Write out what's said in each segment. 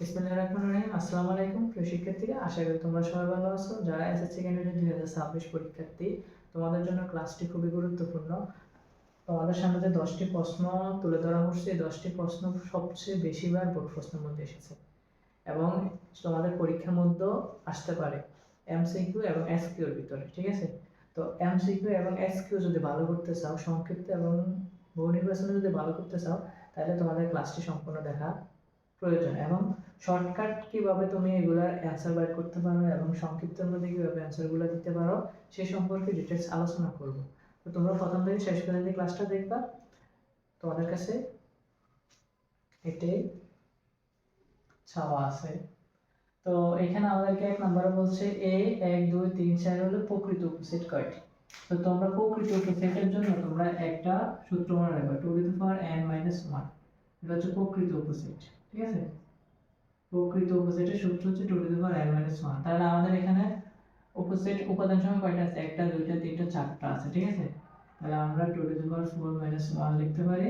বিসমিল্লাহির রহমানির রহিম। আসসালামু আলাইকুম প্রিয় শিক্ষার্থীরা, আশা করি তোমরা সবাই ভালো আছো। যারা এসএসসি ক্যান্ডিডেট দুই হাজার ছাব্বিশ পরীক্ষার্থী, তোমাদের জন্য ক্লাসটি খুবই গুরুত্বপূর্ণ। তোমাদের সামনে যে দশটি প্রশ্ন তুলে ধরা হচ্ছে, এই দশটি প্রশ্ন সবচেয়ে বেশিবার বোর্ড প্রশ্নের মধ্যে এসেছে এবং তোমাদের পরীক্ষার মধ্যেও আসতে পারে এমসিকিউ এবং এসকিউর ভিতরে, ঠিক আছে? তো এমসিকিউ এবং এসকিউ যদি ভালো করতে চাও, সংক্ষিপ্ত এবং বহু নির্বাচনে যদি ভালো করতে চাও, তাহলে তোমাদের ক্লাসটি সম্পূর্ণ দেখা প্রয়োজন। এবং শর্টকাট কীভাবে তুমি এগুলার অ্যান্সার বাইর করতে পারো এবং সংক্ষিপ্তের মধ্যে কীভাবে অ্যান্সারগুলো দিতে পারো, সে সম্পর্কে ডিটেলস আলোচনা করব। তো তোমরা প্রথম থেকে শেষ পর্যন্ত ক্লাসটা দেখবা। তোমাদের কাছে এটাই ছাওয়া আছে। তো এখানে আমাদেরকে এক নম্বরে বলছে এ এক, দুই, তিন, চার হলো প্রকৃত উপসেট কয়টি? তো তোমরা প্রকৃত উপসেটের জন্য তোমরা একটা সূত্র মনে রাখবে two to the power N minus one এটা হচ্ছে প্রকৃত উপসেট, ঠিক আছে? প্রকৃত উপসেটের সূত্র হচ্ছে two to the power N minus one তাহলে আমাদের এখানে উপসেট উপাদান সংখ্যা কয়টা আছে? একটা, দুইটা, তিনটা, চারটা আছে, ঠিক আছে? তাহলে আমরা two to the power four minus one লিখতে পারি।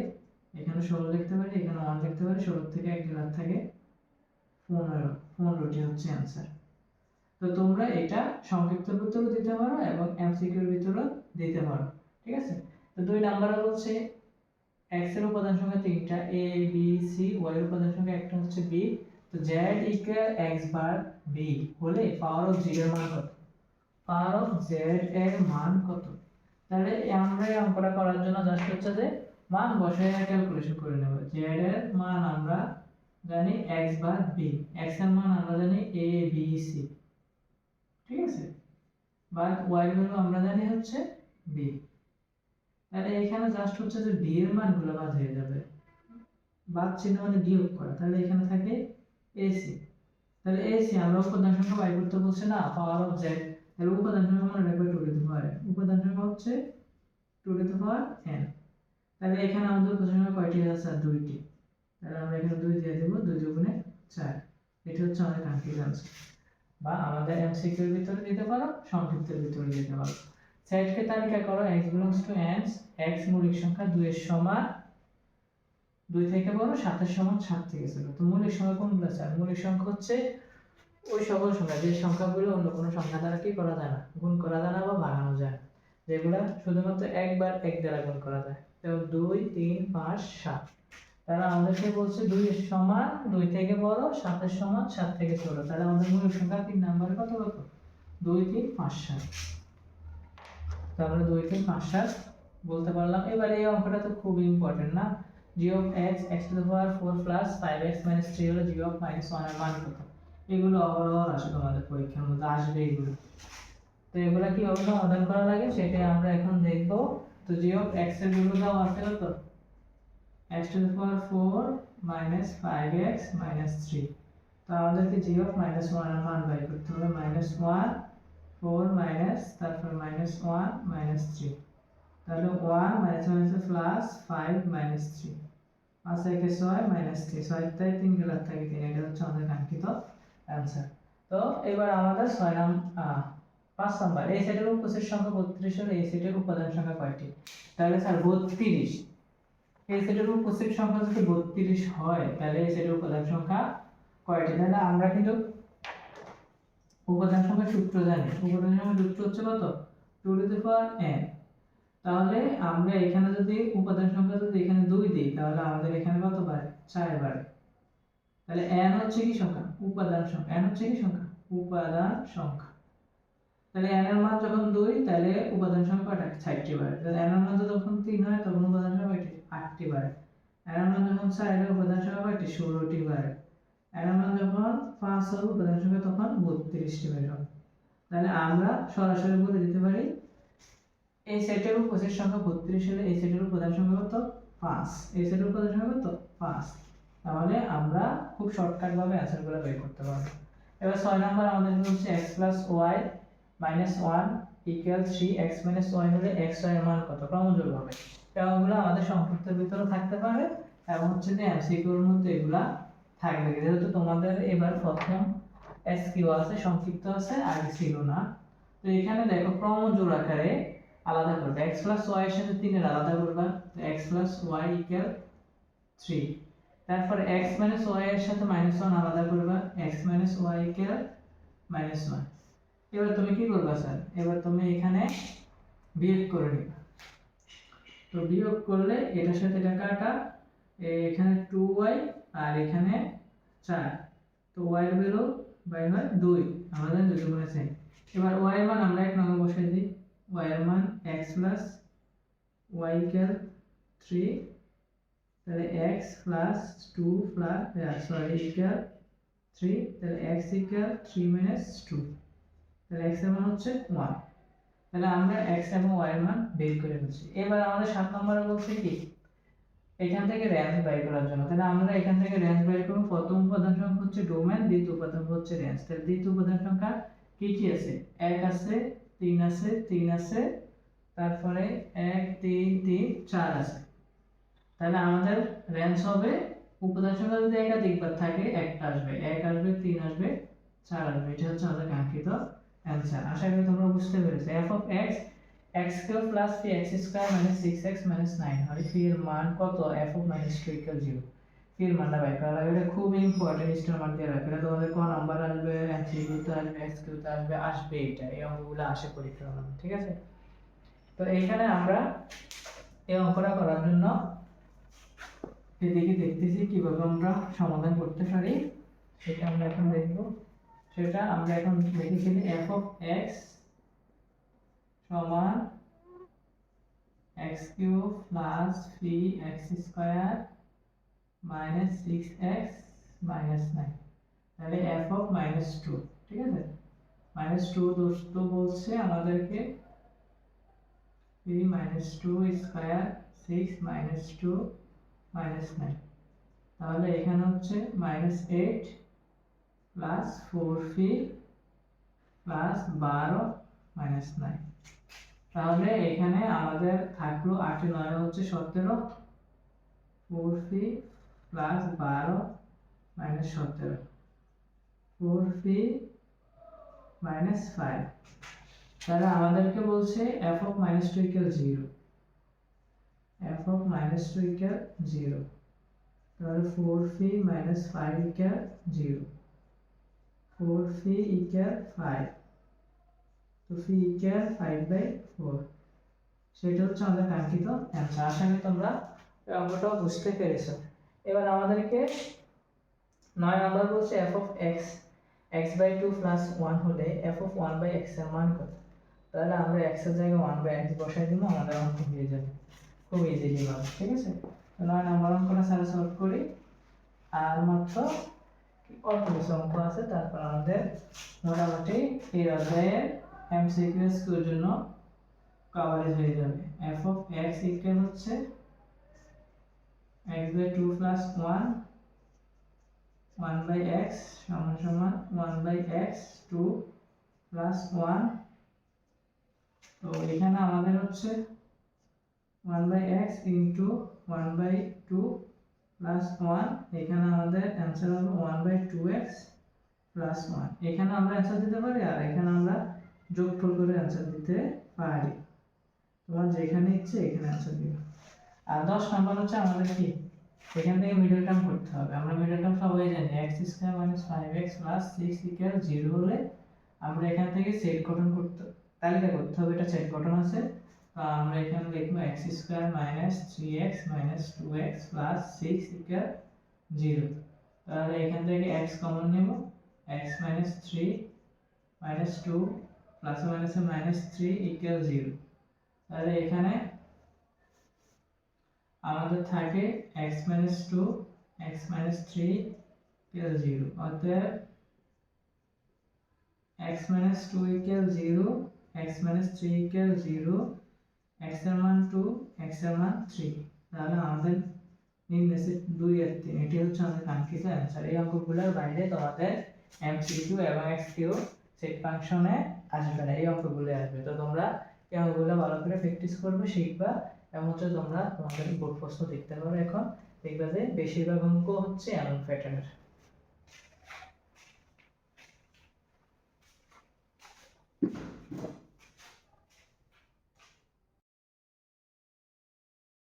এখানে ষোলো লিখতে পারি, এখানে ওয়ান লিখতে পারি। ষোলো থেকে এক বাদ থাকে পনেরো। পনেরোটি হচ্ছে অ্যান্সার তো তোমরা এটা সংক্ষিপ্ত ভিতরেও দিতে পারো এবং এমসিকিউর ভিতরেও দিতে পারো, ঠিক আছে? তো দুই নাম্বারে বলছে এক্সের উপাদান সংখ্যা তিনটা এ বি সি ওয়াই এর উপাদান সংখ্যা একটা হচ্ছে বি তো Z equal X bar B হলে পাওয়ার অফ জি এর মান কত? পাওয়ার অফ জেড এর মান কত? তাহলে আমরা এই অঙ্কটা করার জন্য জাস্ট হচ্ছে যে মান বসে ক্যালকুলেশন করে নেব। জেড এর মান আমরা জানি এক্স বার বি এক্সের মান আমরা জানি এ বি সি ঠিক আছে? বাট ওয়াই এর ভ্যালু আমরা জানি হচ্ছে বি তাহলে এখানে জাস্ট হচ্ছে যে ডি এর মানগুলো বাদ হয়ে যাবে। বাদ চিহ্ন মানে বিয়োগ করা। তাহলে এখানে থাকে এসি। তাহলে এসি, আমরা উপাদান সংখ্যা বাই করতে বলছে না পাওয়ার অফ জেড তাহলে উপাদান সংখ্যা মনে রাখবে টু টু পাওয়ার উপাদান সংখ্যা হচ্ছে two to the power N তাহলে এখানে আমাদের উপাদান সংখ্যা কয়টি আছে? দুইটি। তাহলে আমরা এখানে দুই দিয়ে দেবো, দুই দুগুণে চার। এটা হচ্ছে আমাদের কাঙ্ক্ষিত আনসার বা আমাদের এমসিকিউর ভিতরে দিতে পারো, সংক্ষিপ্তের ভিতরে দিতে পারো। সেটকে তালিকা করো, x belongs to n, x মৌলিক সংখ্যা 2 এর সমান 2 থেকে বড় 7 এর সমান 7 থেকে ছোট তো মৌলিক সংখ্যা কোনগুলো স্যার মৌলিক সংখ্যা হচ্ছে ওই সকল সংখ্যা। যে সংখ্যাগুলো অন্য কোনো সংখ্যা দ্বারা কি করা যায় না? গুণ করা যায় না বা ভাঙানো যায় যেগুলো শুধুমাত্র একবার এক দ্বারা গুণ করা যায়। তো 2 3 5 7 তাহলে আমাদেরকে বলছে 2 এর সমান 2 থেকে বড় 7 এর সমান 7 থেকে ছোট তাহলে আমাদের মৌলিক সংখ্যা তিন নম্বরে কত কত? 2 3 5 7 তাহলে দুই, তিন, পাঁচ, সাত বলতে পারলাম। এবার এই অঙ্কটা তো খুব ইম্পর্টেন্ট না? G of X X to the power four plus five X minus three হলো জি অফ মাইনাস ওয়ানের মান কত? এগুলো অহরহ আসে তোমাদের পরীক্ষার মধ্যে, আসবে এগুলো। তো এগুলো কি কীভাবে সমাধান করা লাগে সেটাই আমরা এখন দেখব। তো জি অফ এক্সের মূল্য দাও আছে কত? X to the power four minus five X minus three তো আমাদেরকে জি অফ মাইনাস ওয়ানের মান বের করতে হবে। মাইনাস ওয়ান ফোর মাইনাস তারপর মাইনাস ওয়ান মাইনাস থ্রি তাহলে one minus minus plus five minus three পাঁচ একে ছয় মাইনাস থ্রি ছয় তাই তিন গেলার থেকে তিন, এটা হচ্ছে আমাদের কাঙ্ক্ষিত অ্যান্সার তো এবার আমাদের ছয় নাম পাঁচ নাম্বার। এই সেটের উপসেট সংখ্যা বত্রিশ হলে এই সেটের উপাদান সংখ্যা কয়টি? তাহলে স্যার বত্রিশ। এই সেটের উপসেট সংখ্যা যদি বত্রিশ হয়, তাহলে এই সেটের উপাদান সংখ্যা কয়টি? তাহলে আমরা কিন্তু উপাদান সংখ্যা সূত্র জানি। উপাদান সংখ্যা সূত্র হচ্ছে কত? Two to the power N তাহলে আমরা এখানে যদি উপাদান সংখ্যা যদি এখানে দুই দিই, তাহলে আমাদের এখানে কত বাড়ে? চার বাড়ে। তাহলে এন হচ্ছে কি সংখ্যা? উপাদান সংখ্যা। এন হচ্ছে কি সংখ্যা? উপাদান সংখ্যা। তাহলে এন এর মান যখন দুই, তাহলে উপাদান সংখ্যা কয়টা? চারটি বাড়ে। তাহলে এন এর মান যখন তিন হয়, তখন উপাদান সংখ্যা আটটি বাড়ে। এন এর মান যখন চার হয়, উপাদান সংখ্যা কয়টি? ষোলোটি বাড়ে। এর মান যখন পাঁচ হবে উপাদান সংখ্যা তখন বত্রিশটি বের তাহলে আমরা সরাসরি বলে দিতে পারি এই সেটের উপসেট সংখ্যা বত্রিশ হলে এই সেটের উপাদান সংখ্যা কত? পাঁচ। এই সেটের উপাদান সংখ্যা কত? পাঁচ। তাহলে আমরা খুব শর্টকাট ভাবে অ্যান্সারগুলো বের করতে পারব। এবার ছয় নম্বর আমাদের হচ্ছে X plus Y minus one equal three X minus Y হলে এক্স ওয়াই এর মান কত? ক্রমযোগ হবে এগুলো আমাদের সংক্ষিপ্তের ভিতরে থাকতে পারে এবং হচ্ছে যে এমসিকিউর মধ্যে এগুলা থাকবে। যেহেতু তোমাদের এবার প্রথম এসকিউ আছে, সংক্ষিপ্ত আছে, আর ছিল না। তো এখানে দেখো ক্রমজোড় আকারে আলাদা করবে x প্লাস ওয়াই এর সাথে তিনের আলাদা করবা। X plus Y equal three তারপর x মাইনাস ওয়াই এর সাথে মাইনাস ওয়ান আলাদা করবা। X minus Y equal minus one এবার তুমি কি করবা স্যার এবার তুমি এখানে বিয়োগ করে নিবা। তো বিয়োগ করলে এটার সাথে এটা কাটা। এখানে টু ওয়াই আর এখানে চার। তো ওয়াই ভ্যালু বাই হয় দুই। আমাদের দুটো গুণে এবার ওয়াই মান আমরা এক নম্বর বসাই দিই। ওয়াই এর মান X plus Y equal three তাহলে X plus two plus sorry equal three তাহলে X equal three minus two তাহলে এক্সের মান হচ্ছে ওয়ান তাহলে আমরা এক্স এবং ওয়াই মান বের করে ফেলছি। এবার আমাদের সাত নম্বরে বলছে কি? এখান থেকে রেঞ্জ বের করার জন্য। তাহলে আমরা এখান থেকে রেঞ্জ বের করব। প্রথম উপাদান সংখ্যা হচ্ছে ডোমেন দ্বিতীয় উপাদান হচ্ছে রেঞ্জ তাহলে দ্বিতীয় উপাদান সংখ্যা কি কি আছে? এক আছে তিন আছে তিন আছে, তারপরে এক, তিন তিন, চার আছে। তাহলে আমাদের রেঞ্জ হবে উপাদান সংখ্যা যদি একাধিকবার থাকে, একটা আসবে, এক আসবে, তিন আসবে, চার আসবে। এটা হচ্ছে আমাদের কাঙ্ক্ষিত অ্যান্সার আশা করি তোমরা বুঝতে পেরেছ। F of X X cube plus P X square minus six X minus nine হলে পি এর মান কত? F of minus two equal zero এর মানটা বের করা এটা খুব ইম্পর্টেন্ট স্টার মান দিয়ে রাখবে তোমাদের কোন নাম্বার আসবে এমসিকিউতে আসবে এক্স কিউতে আসবে আসবে এটা। এই অঙ্কগুলো আসে পরীক্ষার হলে ঠিক আছে? তো এইখানে আমরা এই অঙ্কটা করার জন্য এদিকে দেখতেছি কীভাবে আমরা সমাধান করতে পারি। সেটা আমরা এখন দেখব। সেটা আমরা এখন দেখেছিলি এফ অফ এক্স সমান X cube plus three X square minus six X minus nine তাহলে এফ অফ মাইনাস টু ঠিক আছে? মাইনাস টু দোস্ত বলছে আমাদেরকে three minus two square six minus two minus nine তাহলে এখানে হচ্ছে minus eight plus four P plus বারো মাইনাস নাইন তাহলে এখানে আমাদের থাকল আটে নয় হচ্ছে সতেরো। ফোর ফি প্লাস বারো মাইনাস সতেরো। Four P minus five. তাহলে আমাদেরকে বলছে F of minus two equal zero. F of minus two equal zero. তাহলে four P minus five equal zero. Four P equal five. তো P equal five by four. সেটা হচ্ছে আমাদের কাঙ্ক্ষিত answer. আশা তোমরা অঙ্কটাও বুঝতে পেরেছ। এবার আমাদেরকে নয় নাম্বার বলছে F of X X by two plus one হলে এফ অফ ওয়ান বাই এক্সের মান কত? তাহলে আমরা এক্সের জায়গায় ওয়ান বাই এক্স বসাই দিব আমাদের অঙ্ক হয়ে যাবে। খুব ইজিলি পাবো ঠিক আছে? নয় নাম্বার অঙ্কটা স্যার সলভ করি। আর মাত্র অল্প কিছু অঙ্ক আছে? তারপর আমাদের মোটামুটি এই অধ্যায়ের এমসিকিউএস এর জন্য কভারেজ হয়ে যাবে। এফ অফ এক্স ইকুয়াল হচ্ছে X by two plus one one by X সমান সমান one by X two plus one তো এখানে আমাদের হচ্ছে one by X into one by two plus one এখানে আমাদের অ্যান্সার হবে one by two X plus one এখানে আমরা অ্যান্সার দিতে পারি আর এখানে আমরা যোগফল করে অ্যান্সার দিতে পারি। তোমার যেখানে ইচ্ছে এখানে অ্যান্সার দিবে আর দশ নাম্বার হচ্ছে আমাদের কি? এখান থেকে মিডল টার্ম করতে হবে। আমরা মিডল টার্ম সবাই জানি X square minus five X plus six equal zero হলে আমরা এখান থেকে সেট গঠন করতে, তালিকা করতে হবে। এটা সেট গঠন আছে। আমরা এখানে লিখব X square minus three X minus two X plus six equal zero তাহলে এখান থেকে এক্স কমন নেব। X minus three minus two plus মাইনাসে মাইনাস থ্রি ইকুয়াল জিরো তাহলে এখানে আমাদের থাকে X minus two X minus three equal zero অতএব X minus two equal zero X minus three equal zero এক্সের মান টু এক্সের মান থ্রি তাহলে আমাদের নির্ণেছে দুই আর তিন, এটি হচ্ছে আমাদের কাঙ্ক্ষিত অ্যান্সার এই অঙ্কগুলোর বাইরে তোমাদের এমসিকিউ এবং এক্সকিউ সেট ফাংশনে আসবে না, এই অঙ্কগুলো আসবে। তো তোমরা এই অঙ্কগুলো ভালো করে প্র্যাকটিস করবে, শিখবা হচ্ছে তোমরা তোমাদের বোর্ড প্রশ্ন দেখতে পারো এখন। দেখবে যে বেশিরভাগ অঙ্ক হচ্ছে এমন প্যাটার্নের